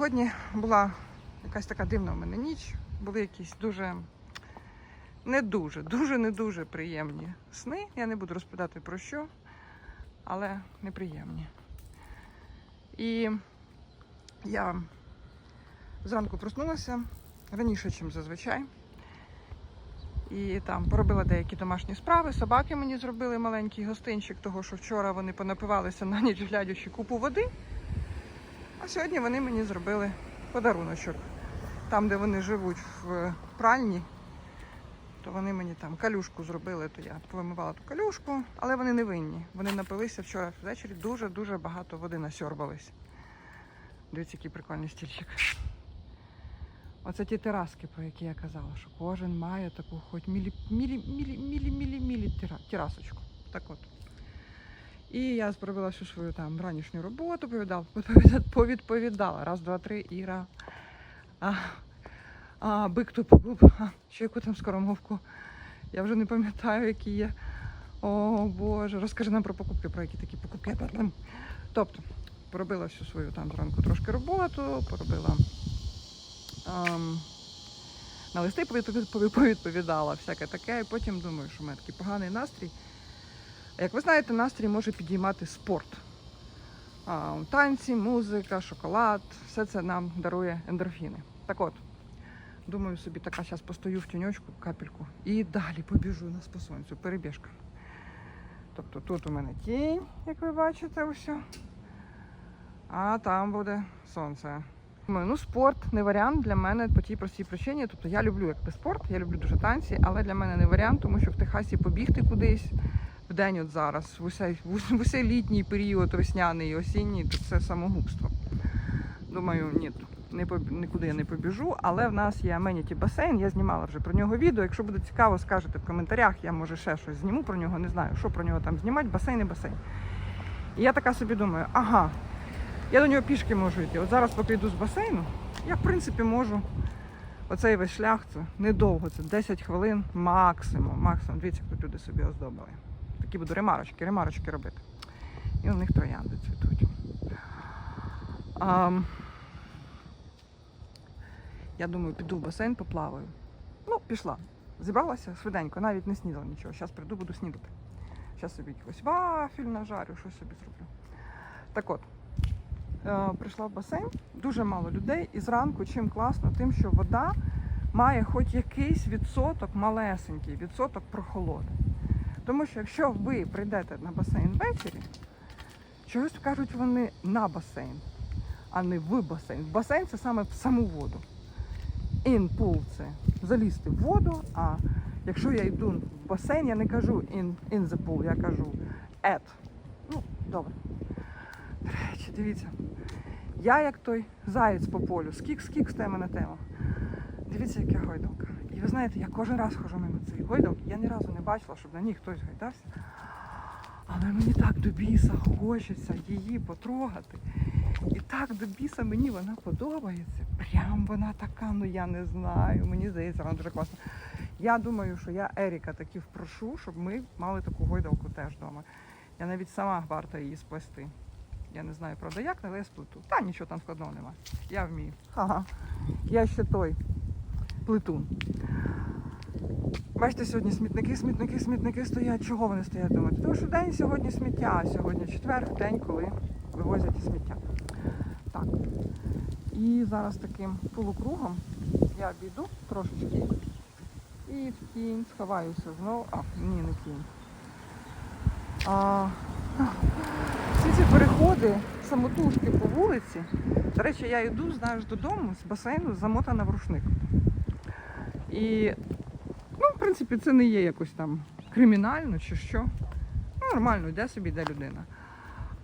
Сьогодні була якась така дивна в мене ніч. Були якісь дуже не дуже, дуже не дуже приємні сни. Я не буду розповідати про що, але неприємні. І я зранку проснулася раніше, ніж зазвичай. І там поробила деякі домашні справи. Собаки мені зробили маленький гостинчик, того що вчора вони понапивалися на ніч глядячи купу води. А сьогодні вони мені зробили подаруночок. Там, де вони живуть в пральні, то вони мені там калюшку зробили, то я повимивала ту калюшку, але вони не винні. Вони напилися вчора ввечері, дуже-дуже багато води насьорбались. Дивіться, який прикольний стільчик. Оце ті тераски, про які я казала, що кожен має таку хоч мілі, мілі, мілі, мілі, мілі, мілі тера- терасочку. Так от. І я зробила всю свою там ранішню роботу, повідала, повідала, повідповідала. Раз, два, три, Іра. А, а бик погуб. А, чи яку там скоромовку? Я вже не пам'ятаю, які є. О Боже, розкажи нам про покупки, про які такі покупки. Тобто, поробила всю свою там зранку трошки роботу, поробила. Ам, на листи повідпові- пові- повідповідала, всяке таке, і потім думаю, що в мене такий поганий настрій. Як ви знаєте, настрій може підіймати спорт. Танці, музика, шоколад, все це нам дарує ендорфіни. Так от, думаю собі, така зараз постою в тіньочку, капельку, і далі побіжу нас по сонцю, перебіжка. Тобто тут у мене тінь, як ви бачите, усе. А там буде сонце. Ну спорт не варіант для мене по тій простій причині. Тобто я люблю якби спорт, я люблю дуже танці, але для мене не варіант, тому що в Техасі побігти кудись в день от зараз, в усей, в ус- усей літній період, весняний і осінній, то це самогубство. Думаю, ні, не поб- нікуди я не побіжу, але в нас є Аменіті басейн, я знімала вже про нього відео. Якщо буде цікаво, скажете в коментарях, я може ще щось зніму про нього, не знаю, що про нього там знімати, басейн і басейн. І я така собі думаю, ага, я до нього пішки можу йти. От зараз, поки йду з басейну, я в принципі можу оцей весь шлях, це недовго, це 10 хвилин максимум. Максимум. Дивіться, як люди собі оздобили. Такі буду ремарочки, ремарочки робити. І у них троянди цвітуть. Ам, я думаю, піду в басейн, поплаваю. Ну, пішла. Зібралася швиденько, навіть не снідала нічого. Зараз прийду, буду снідати. Зараз собі якось вафель нажарю, щось собі зроблю. Так от, е, прийшла в басейн, дуже мало людей, і зранку чим класно, тим, що вода має хоч якийсь відсоток, малесенький відсоток прохолоди. Тому що якщо ви прийдете на басейн ввечері, чогось кажуть вони на басейн, а не в басейн. Басейн це саме в саму воду. In pool це залізти в воду, а якщо я йду в басейн, я не кажу in, in the pool, я кажу at. Ну, добре. До речі, дивіться. Я як той заєць по полю, скік, скік, стає мене тема. Дивіться, яка гойдалка. Ви знаєте, я кожен раз хожу мимо цієї гойдалки, я ні разу не бачила, щоб на ній хтось гайдався. Але мені так до біса хочеться її потрогати. І так до біса мені вона подобається. Прям вона така, ну я не знаю. Мені здається, вона дуже класна. Я думаю, що я Еріка таки впрошу, щоб ми мали таку гойдалку теж вдома. Я навіть сама варта її сплести. Я не знаю, правда, як, але я сплету. Та нічого там складного нема. Я вмію. Ха-ха. Я ще той плетун. Бачите, сьогодні смітники, смітники, смітники стоять. Чого вони стоять думаєте? Тому що день сьогодні сміття, а сьогодні четвер, день, коли вивозять сміття. Так. І зараз таким полукругом я обійду трошечки і в тінь сховаюся знову. А, ні, не тінь. А, всі ці переходи самотужки по вулиці. До речі, я йду, знаєш, додому з басейну замотана в рушник. І, принципі, це не є якось там кримінально чи що. Ну, нормально, йде собі, йде людина.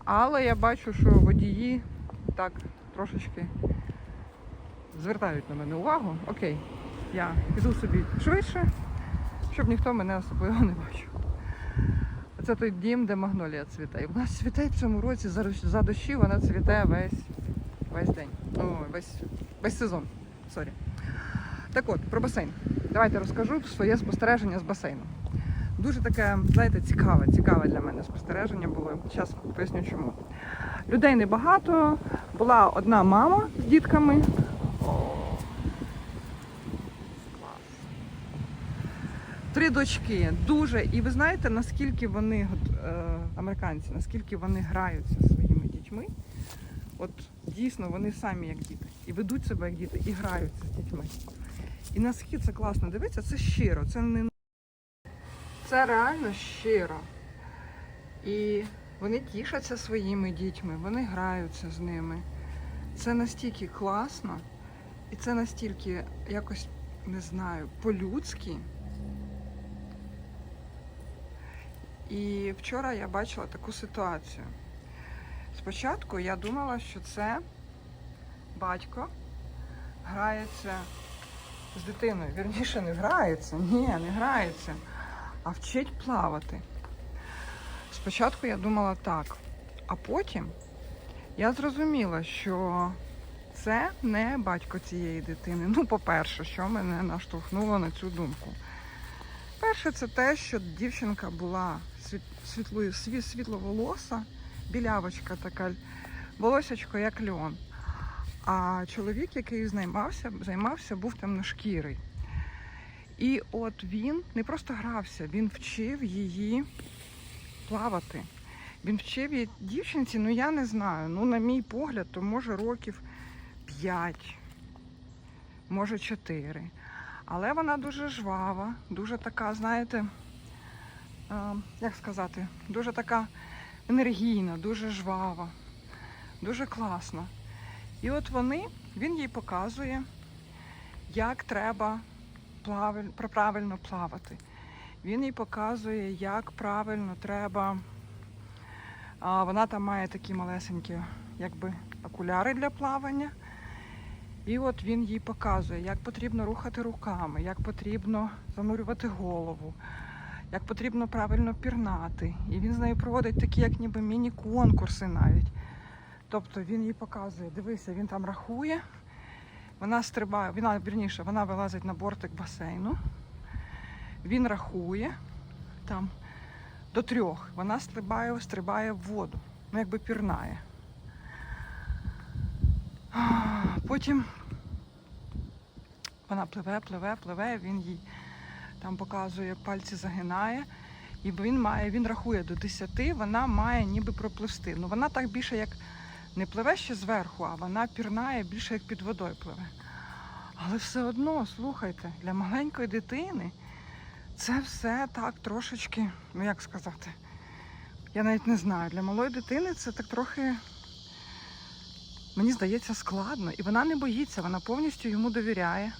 Але я бачу, що водії так трошечки звертають на мене увагу. Окей, я піду собі швидше, щоб ніхто мене особливо не бачив. Це той дім, де магнолія цвіте. І в нас цвіте в цьому році за, дощі, вона цвіте весь, весь день. О, весь, весь сезон. Сорі. Так от, про басейн. Давайте розкажу своє спостереження з басейном. Дуже таке, знаєте, цікаве, цікаве для мене спостереження було. Зараз поясню чому. Людей небагато, Була одна мама з дітками. Три дочки. Дуже. І ви знаєте, наскільки вони, е, американці, наскільки вони граються своїми дітьми. От дійсно вони самі як діти. І ведуть себе як діти, і граються з дітьми. І наскільки це класно дивитися, це щиро, це не це реально щиро. І вони тішаться своїми дітьми, вони граються з ними. Це настільки класно, і це настільки якось, не знаю, по-людськи. І вчора я бачила таку ситуацію. Спочатку я думала, що це батько грається з дитиною. Вірніше, не грається. Ні, не грається, а вчить плавати. Спочатку я думала так, а потім я зрозуміла, що це не батько цієї дитини. Ну, по-перше, що мене наштовхнуло на цю думку. Перше, це те, що дівчинка була світ- світло, світловолоса, білявочка така, волосячко як льон. А чоловік, який займався, займався, був темношкірий. І от він не просто грався, він вчив її плавати. Він вчив її дівчинці, ну я не знаю. Ну, на мій погляд, то може років 5, може 4. Але вона дуже жвава, дуже така, знаєте, е, як сказати, дуже така енергійна, дуже жвава, дуже класна. І от вони, він їй показує, як треба правильно плавати. Він їй показує, як правильно треба. А, вона там має такі малесенькі, якби окуляри для плавання. І от він їй показує, як потрібно рухати руками, як потрібно занурювати голову, як потрібно правильно пірнати. І він з нею проводить такі, як ніби міні-конкурси навіть. Тобто він їй показує, дивися, він там рахує, вона стрибає, вона, вірніше, вона вилазить на бортик басейну, він рахує там до трьох. Вона стрибає, стрибає в воду, ну якби пірнає. Потім вона пливе, пливе, пливе, він їй там показує, пальці загинає. І він має, він рахує до 10, вона має ніби пропливсти. Ну вона так більше як не пливе ще зверху, а вона пірнає більше як під водою пливе. Але все одно, слухайте, для маленької дитини це все так трошечки, ну як сказати, я навіть не знаю, для малої дитини це так трохи, мені здається, складно. І вона не боїться, вона повністю йому довіряє.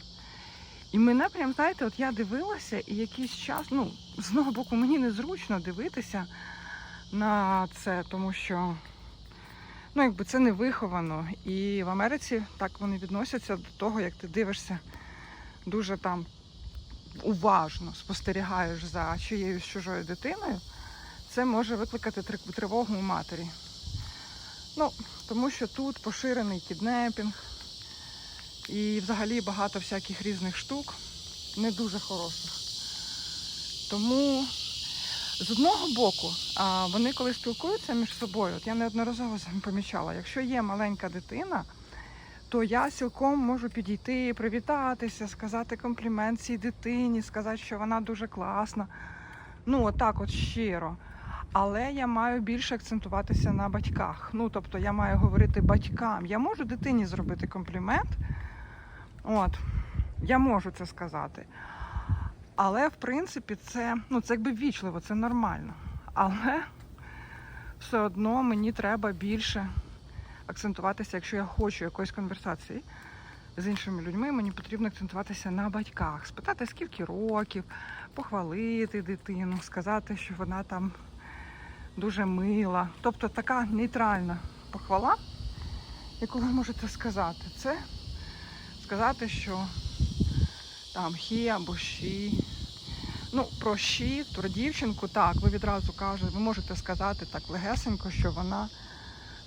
І мене прям, знаєте, от я дивилася, і якийсь час, ну, з одного боку, мені незручно дивитися на це, тому що ну, якби це не виховано. І в Америці так вони відносяться до того, як ти дивишся дуже там уважно спостерігаєш за чиєюсь чужою дитиною, це може викликати тривогу у матері. Ну, тому що тут поширений кіднепінг і взагалі багато всяких різних штук, не дуже хороших. Тому з одного боку, вони коли спілкуються між собою, от я неодноразово помічала, якщо є маленька дитина, то я цілком можу підійти, привітатися, сказати комплімент цій дитині, сказати, що вона дуже класна. Ну, отак, от щиро. Але я маю більше акцентуватися на батьках. Ну, тобто я маю говорити батькам. Я можу дитині зробити комплімент. От, я можу це сказати. Але, в принципі, це, ну, це якби ввічливо, це нормально. Але все одно мені треба більше акцентуватися, якщо я хочу якоїсь конверсації з іншими людьми, мені потрібно акцентуватися на батьках, спитати, скільки років, похвалити дитину, сказати, що вона там дуже мила. Тобто така нейтральна похвала, яку ви можете сказати, це сказати, що там хі або she. Ну, про she, про дівчинку, так, ви відразу кажете, ви можете сказати так легесенько, що вона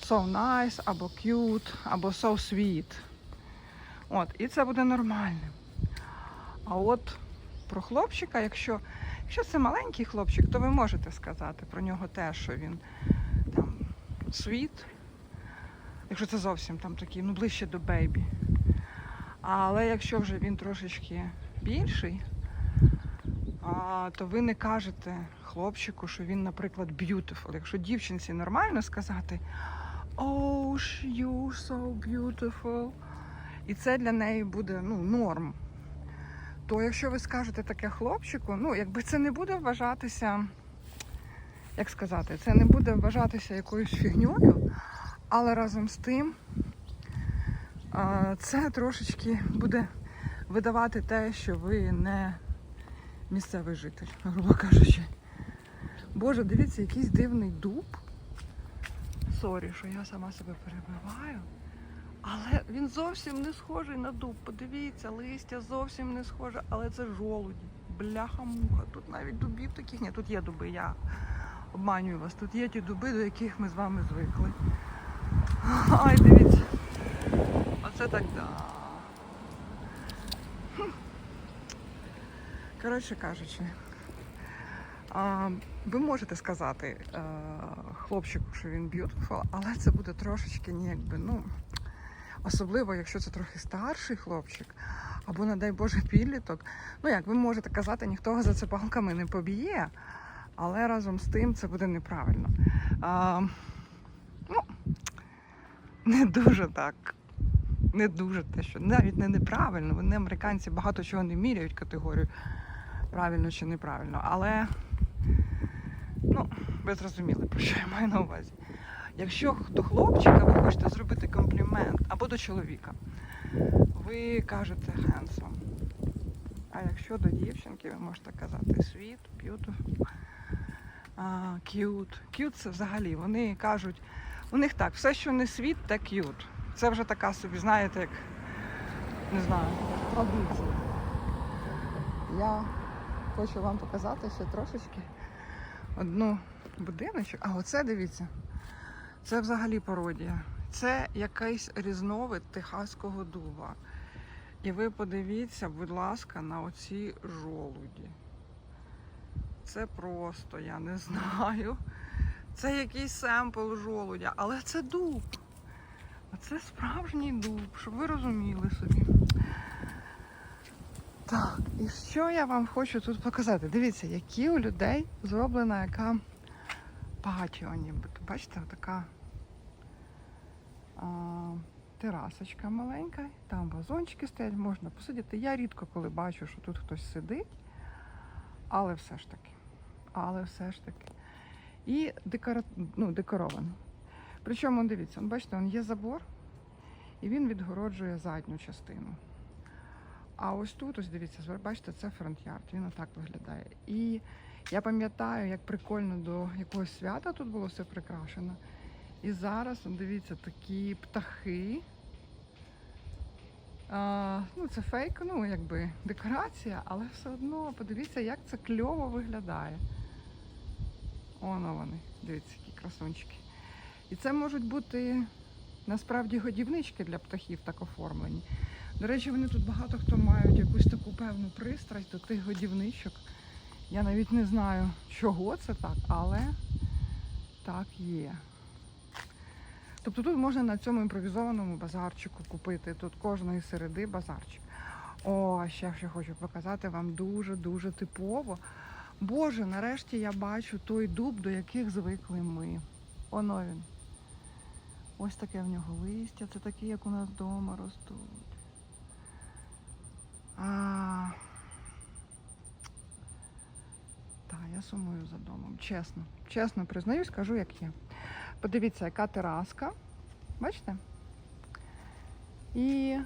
so nice, або cute, або so sweet. От, і це буде нормальним. А от про хлопчика, якщо, якщо це маленький хлопчик, то ви можете сказати про нього те, що він там sweet, Якщо це зовсім там такий, ну ближче до бейбі. Але якщо вже він трошечки більший, то ви не кажете хлопчику, що він, наприклад, beautiful. Якщо дівчинці нормально сказати Oh, you so beautiful. І це для неї буде ну, норм. То якщо ви скажете таке хлопчику, ну якби це не буде вважатися, як сказати, це не буде вважатися якоюсь фігньою, але разом з тим це трошечки буде видавати те, що ви не місцевий житель, грубо кажучи. Боже, дивіться, якийсь дивний дуб. Сорі, що я сама себе перебиваю. Але він зовсім не схожий на дуб. Подивіться, листя зовсім не схоже, але це жолуді. Бляха-муха. Тут навіть дубів таких. Ні, тут є дуби, я обманюю вас. Тут є ті дуби, до яких ми з вами звикли. Ай, дивіться. Оце так да. Коротше кажучи, а, ви можете сказати е, хлопчику, що він beautiful, але це буде трошечки ніякби, ну, особливо, якщо це трохи старший хлопчик, або, не дай Боже, підліток. Ну як ви можете казати, ніхто за це палками не поб'є, але разом з тим це буде неправильно. А, ну, не дуже так. Не дуже те, що навіть не неправильно. Вони американці багато чого не міряють категорію правильно чи неправильно. Але ну, ви зрозуміли, про що я маю на увазі. Якщо до хлопчика ви хочете зробити комплімент або до чоловіка, ви кажете handsome. А якщо до дівчинки, ви можете казати sweet, beautiful, cute. Cute це взагалі, вони кажуть, у них так, все, що не світ, те cute. Це вже така собі, знаєте, як не знаю, традиція. Я хочу вам показати ще трошечки одну будиночок. А оце дивіться. Це взагалі пародія. Це якийсь різновид техаського дуба. І ви подивіться, будь ласка, на оці жолуді. Це просто, я не знаю. Це якийсь семпл жолудя, але це дуб. А це справжній дуб, щоб ви розуміли собі. Так, і що я вам хочу тут показати? Дивіться, які у людей зроблена яка патіо нібито. Бачите, така а, терасочка маленька, там вазончики стоять, можна посидіти. Я рідко коли бачу, що тут хтось сидить, але все ж таки. Але все ж таки. І декора... ну, декорований. Причому, дивіться, бачите, он є забор, і він відгороджує задню частину. А ось тут, ось дивіться, бачите, це фронт-ярд, він отак виглядає. І я пам'ятаю, як прикольно до якогось свята тут було все прикрашено. І зараз, дивіться, такі птахи. А, ну, це фейк, ну, якби декорація, але все одно подивіться, як це кльово виглядає. Оно вони, дивіться, які красунчики. І це можуть бути насправді годівнички для птахів так оформлені. До речі, вони тут багато хто мають якусь таку певну пристрасть до тих годівничок. Я навіть не знаю, чого це так, але так є. Тобто тут можна на цьому імпровізованому базарчику купити. Тут кожної середи базарчик. О, ще ще хочу показати вам дуже-дуже типово. Боже, нарешті я бачу той дуб, до яких звикли ми. Оно він. Ось таке в нього листя, це такі, як у нас вдома ростуть. А... Так, я сумую за домом. Чесно. Чесно признаюсь, кажу, як є. Подивіться, яка тераска. Бачите? І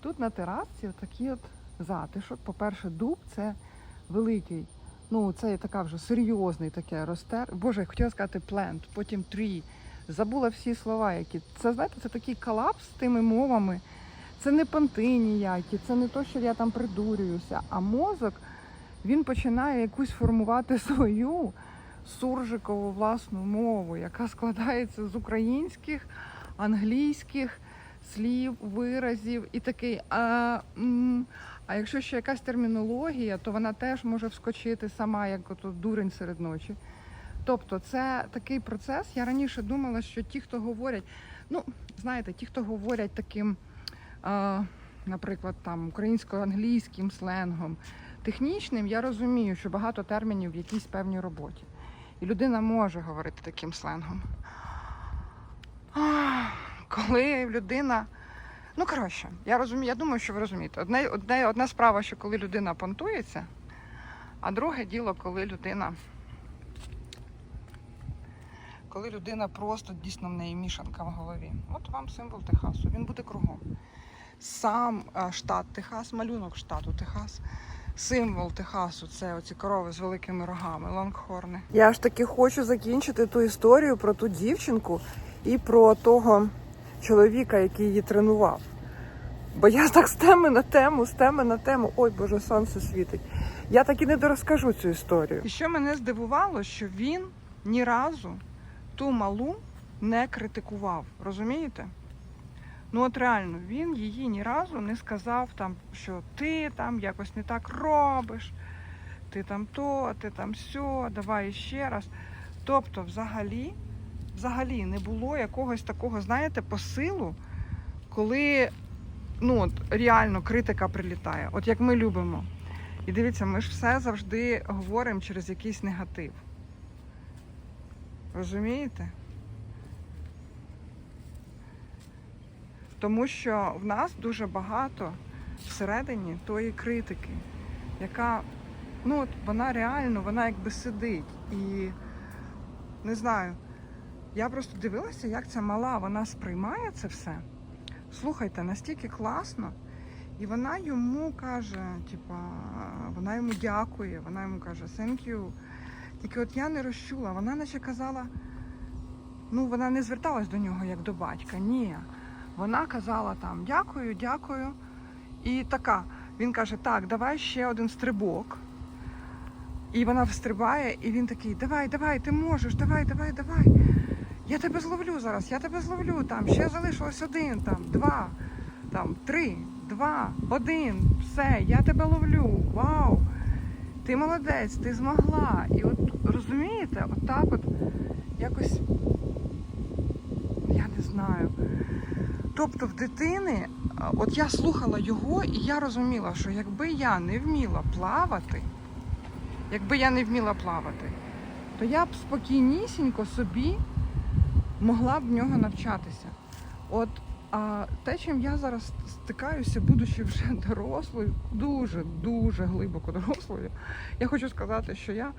тут на терасці такий от затишок. По-перше, дуб це великий. Ну, це така вже серйозний таке росте. Боже, я хотіла сказати plant, потім tree. Забула всі слова, які. Це, знаєте, це такий колапс з тими мовами. Це не понти ніякі, це не то, що я там придурююся, а мозок він починає якусь формувати свою суржикову власну мову, яка складається з українських, англійських слів, виразів і такий. А, а якщо ще якась термінологія, то вона теж може вскочити сама, як ото дурень серед ночі. Тобто, це такий процес. Я раніше думала, що ті, хто говорять, ну знаєте, ті, хто говорять таким, е, наприклад, там українсько-англійським сленгом, технічним, я розумію, що багато термінів в якійсь певній роботі. І людина може говорити таким сленгом. Коли людина. Ну, коротше, я розумію, я думаю, що ви розумієте. Одне, одне, одна справа, що коли людина понтується, а друге діло, коли людина. Коли людина просто дійсно в неї мішанка в голові. От вам символ Техасу. Він буде кругом. Сам е, штат Техас, малюнок штату Техас. Символ Техасу це оці корови з великими рогами, лонгхорни. Я ж таки хочу закінчити ту історію про ту дівчинку і про того чоловіка, який її тренував. Бо я так з теми на тему, з теми на тему. Ой, Боже, сонце світить. Я так і не дорозкажу цю історію. І що мене здивувало, що він ні разу ту малу не критикував. Розумієте? Ну от реально, він її ні разу не сказав, там, що ти там якось не так робиш, ти там то, ти там сьо, давай ще раз. Тобто, взагалі, взагалі не було якогось такого, знаєте, посилу, коли ну, от, реально критика прилітає, от як ми любимо. І дивіться, ми ж все завжди говоримо через якийсь негатив. Розумієте? Тому що в нас дуже багато всередині тої критики, яка, ну от вона реально, вона якби сидить. І не знаю, я просто дивилася, як ця мала вона сприймає це все. Слухайте, настільки класно. І вона йому каже, типа, вона йому дякує, вона йому каже thank you. Тільки от я не розчула, вона наче казала, ну вона не зверталась до нього як до батька. Ні. Вона казала там дякую, дякую. І така, він каже, так, давай ще один стрибок. І вона встрибає, і він такий, давай, давай, ти можеш, давай, давай, давай. Я тебе зловлю зараз, я тебе зловлю там. Ще залишилось один, там, два, там, три, два, один. Все, я тебе ловлю. Вау! Ти молодець, ти змогла. І от розумієте, от от якось я не знаю. Тобто в дитини, от я слухала його, і я розуміла, що якби я не вміла плавати, якби я не вміла плавати, то я б спокійнісінько собі могла б в нього навчатися. От а те, чим я зараз стикаюся, будучи вже дорослою, дуже дуже глибоко дорослою, я хочу сказати, що я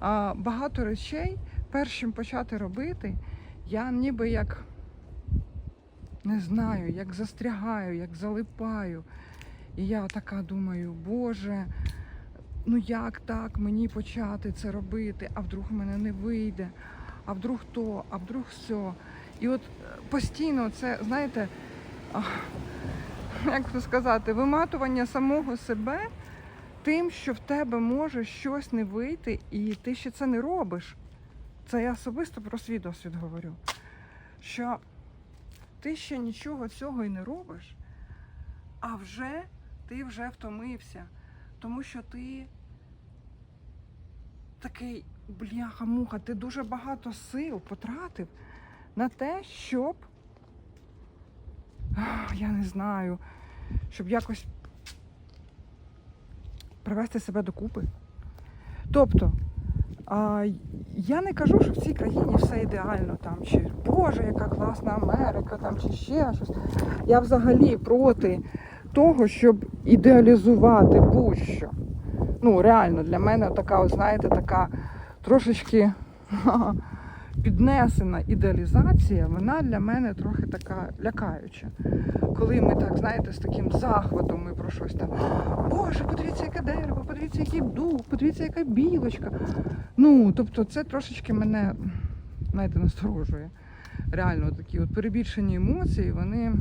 а, багато речей, перш чим почати робити, я ніби як не знаю, як застрягаю, як залипаю. І я така думаю, Боже, ну як так мені почати це робити, а вдруг в мене не вийде, а вдруг то, а вдруг все. І от е, постійно це, знаєте, як це сказати, виматування самого себе тим, що в тебе може щось не вийти, і ти ще це не робиш. Це я особисто про свій досвід говорю. Що ти ще нічого цього і не робиш, а вже ти вже втомився, тому що ти такий бляха-муха, ти дуже багато сил потратив на те, щоб я не знаю, щоб якось привести себе докупи. Тобто, я не кажу, що в цій країні все ідеально там, чи Боже, яка класна Америка, там, чи ще щось. Я взагалі проти того, щоб ідеалізувати будь-що. Ну, реально, для мене така, от, знаєте, така трошечки піднесена ідеалізація, вона для мене трохи така лякаюча. Коли ми так, знаєте, з таким захватом ми про щось там. Боже, подивіться, яке дерево, подивіться, який дуб, подивіться, яка білочка. Ну, тобто, це трошечки мене, знаєте, насторожує. Реально, такі от перебільшені емоції, вони,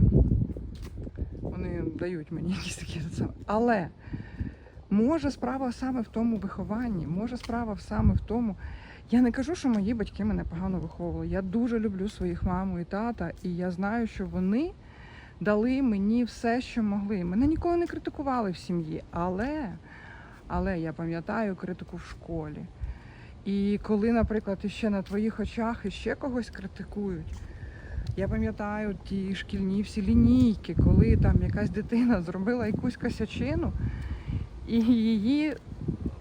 вони дають мені якісь такі. Але може справа саме в тому вихованні, може справа саме в тому. Я не кажу, що мої батьки мене погано виховували. Я дуже люблю своїх маму і тата, і я знаю, що вони дали мені все, що могли. Мене ніколи не критикували в сім'ї, але, але я пам'ятаю критику в школі. І коли, наприклад, іще на твоїх очах іще когось критикують. Я пам'ятаю ті шкільні всі лінійки, коли там якась дитина зробила якусь косячину, і її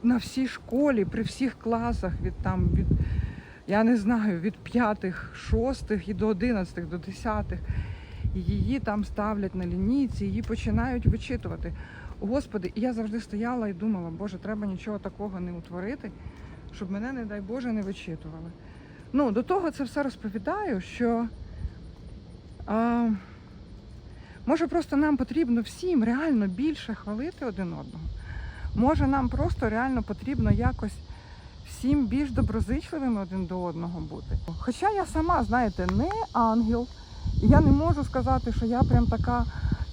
на всій школі, при всіх класах, від там від я не знаю, від п'ятих, шостих і до одинадцятих, до десятих, її там ставлять на лінійці, її починають вичитувати. Господи, і я завжди стояла і думала, Боже, треба нічого такого не утворити, щоб мене, не дай Боже, не вичитували. Ну, до того це все розповідаю, що а, може просто нам потрібно всім реально більше хвалити один одного. Може, нам просто реально потрібно якось всім більш доброзичливими один до одного бути. Хоча я сама, знаєте, не ангел, я не можу сказати, що я прям така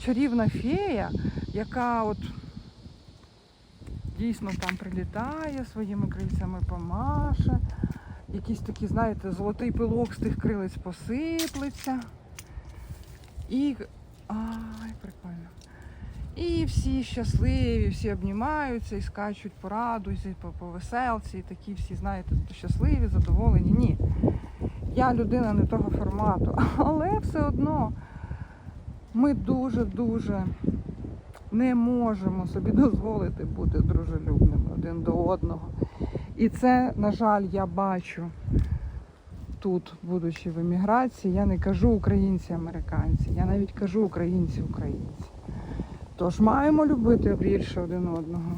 чарівна фея, яка от дійсно там прилітає своїми крильцями помаше. Якийсь такий, знаєте, золотий пилок з тих крилець посиплеться. І. Ай, прикольно. І всі щасливі, всі обнімаються і скачуть по радузі, по, по веселці, і такі всі, знаєте, щасливі, задоволені. Ні. Я людина не того формату, але все одно ми дуже-дуже не можемо собі дозволити бути дружелюбними один до одного. І це, на жаль, я бачу тут, будучи в еміграції, я не кажу українці-американці, я навіть кажу українці-українці. Тож маємо любити більше один одного,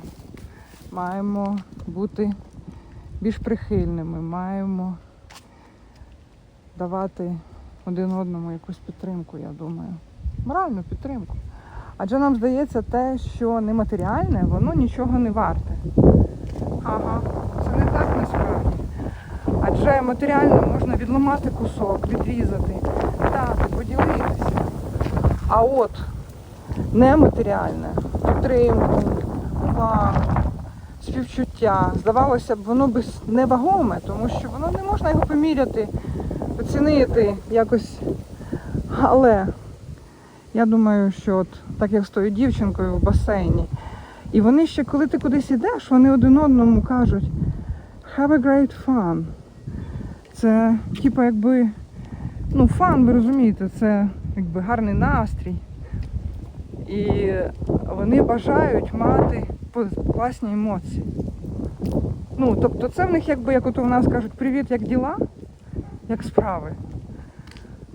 маємо бути більш прихильними, маємо давати один одному якусь підтримку, я думаю. Моральну підтримку. Адже нам здається те, що нематеріальне, воно нічого не варте. Ага, це не так насправді. Адже матеріально можна відламати кусок, відрізати, дати, поділитися. А от нематеріальне, підтримку, увагу, співчуття. Здавалося б, воно без невагоме, тому що воно не можна його поміряти, оцінити якось. Але я думаю, що от так як з тою дівчинкою в басейні. І вони ще, коли ти кудись йдеш, вони один одному кажуть have a great fun. Це типу якби, ну, фан, ви розумієте, це якби гарний настрій. І вони бажають мати класні емоції. Ну, тобто це в них якби, як от у нас кажуть, привіт, як діла, як справи.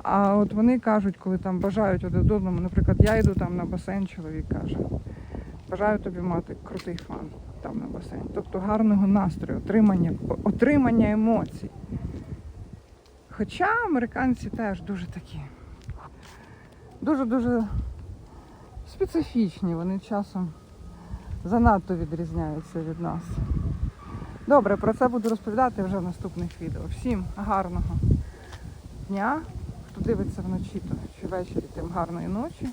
А от вони кажуть, коли там бажають один одному, наприклад, я йду там на басейн, чоловік каже, бажаю тобі мати крутий фан там на басейн. Тобто гарного настрою, отримання, отримання емоцій. Хоча американці теж дуже такі, дуже-дуже специфічні, вони часом занадто відрізняються від нас. Добре, про це буду розповідати вже в наступних відео. Всім гарного дня. Хто дивиться вночі, то чи ввечері, тим гарної ночі.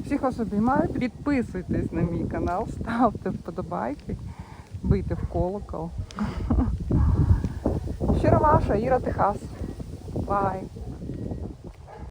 Всіх вас обіймаю. Підписуйтесь на мій канал, ставте вподобайки, бийте в колокол. Щиро ваша Іра Техас. Бай!